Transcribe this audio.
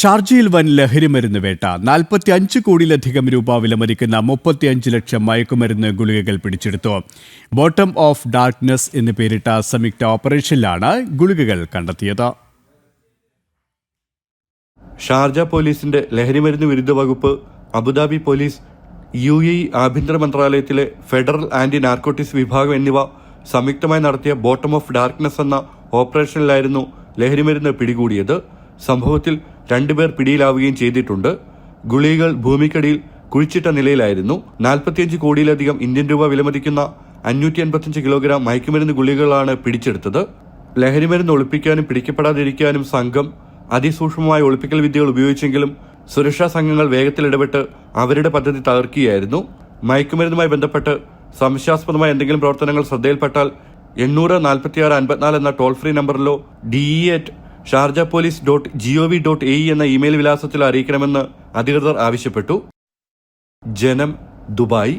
ഷാർജയിൽ വൻ ലഹരിമരുന്ന് വേട്ട. നാൽപ്പത്തി അഞ്ച് കോടിയിലധികം രൂപ വിലമതിക്കുന്ന മുപ്പത്തിയഞ്ച് ലക്ഷം മയക്കുമരുന്ന് ഗുളികകൾ പിടിച്ചെടുത്തു. ബോട്ടം ഓഫ് ഡാർക്ക്നെസ് എന്ന് പേരിട്ട സംയുക്ത ഓപ്പറേഷനിലാണ് ഗുളികകൾ കണ്ടെത്തിയത്. ഷാർജ പോലീസിന്റെ ലഹരിമരുന്ന് വിരുദ്ധ വകുപ്പ് അബുദാബി പോലീസ് യു എ ആഭ്യന്തര മന്ത്രാലയത്തിലെ ഫെഡറൽ ആന്റി നാർക്കോട്ടിക്സ് വിഭാഗം എന്നിവ സംയുക്തമായി നടത്തിയ ബോട്ടം ഓഫ് ഡാർക്ക്നെസ് എന്ന ഓപ്പറേഷനിലായിരുന്നു ലഹരിമരുന്ന് പിടികൂടിയത്. സംഭവത്തിൽ രണ്ടുപേർ പിടിയിലാവുകയും ചെയ്തിട്ടുണ്ട്. ഗുളികകൾ ഭൂമിക്കടിയിൽ കുഴിച്ചിട്ട നിലയിലായിരുന്നു. നാൽപ്പത്തിയഞ്ച് കോടിയിലധികം ഇന്ത്യൻ രൂപ വിലമതിക്കുന്ന അഞ്ഞൂറ്റി എൺപത്തിയഞ്ച് കിലോഗ്രാം മയക്കുമരുന്ന് ഗുളികകളാണ് പിടിച്ചെടുത്തത്. ലഹരിമരുന്ന് ഒളിപ്പിക്കാനും പിടിക്കപ്പെടാതിരിക്കാനും സംഘം അതിസൂക്ഷ്മമായ ഒളിപ്പിക്കൽ വിദ്യകൾ ഉപയോഗിച്ചെങ്കിലും സുരക്ഷാ സംഘങ്ങൾ വേഗത്തിൽ ഇടപെട്ട് അവരുടെ പദ്ധതി തകർക്കുകയായിരുന്നു. മയക്കുമരുന്നുമായി ബന്ധപ്പെട്ട് സംശയാസ്പദമായ എന്തെങ്കിലും പ്രവർത്തനങ്ങൾ ശ്രദ്ധയിൽപ്പെട്ടാൽ എണ്ണൂറ് നാൽപ്പത്തിയാറ് അൻപത്തിനാല് എന്ന toll free നമ്പറിലോ DE at Sharjah police dot gov dot A എന്ന ഇമെയിൽ വിലാസത്തിൽ അറിയിക്കണമെന്ന് അധികൃതർ ആവശ്യപ്പെട്ടു. ജനം ദുബായ്.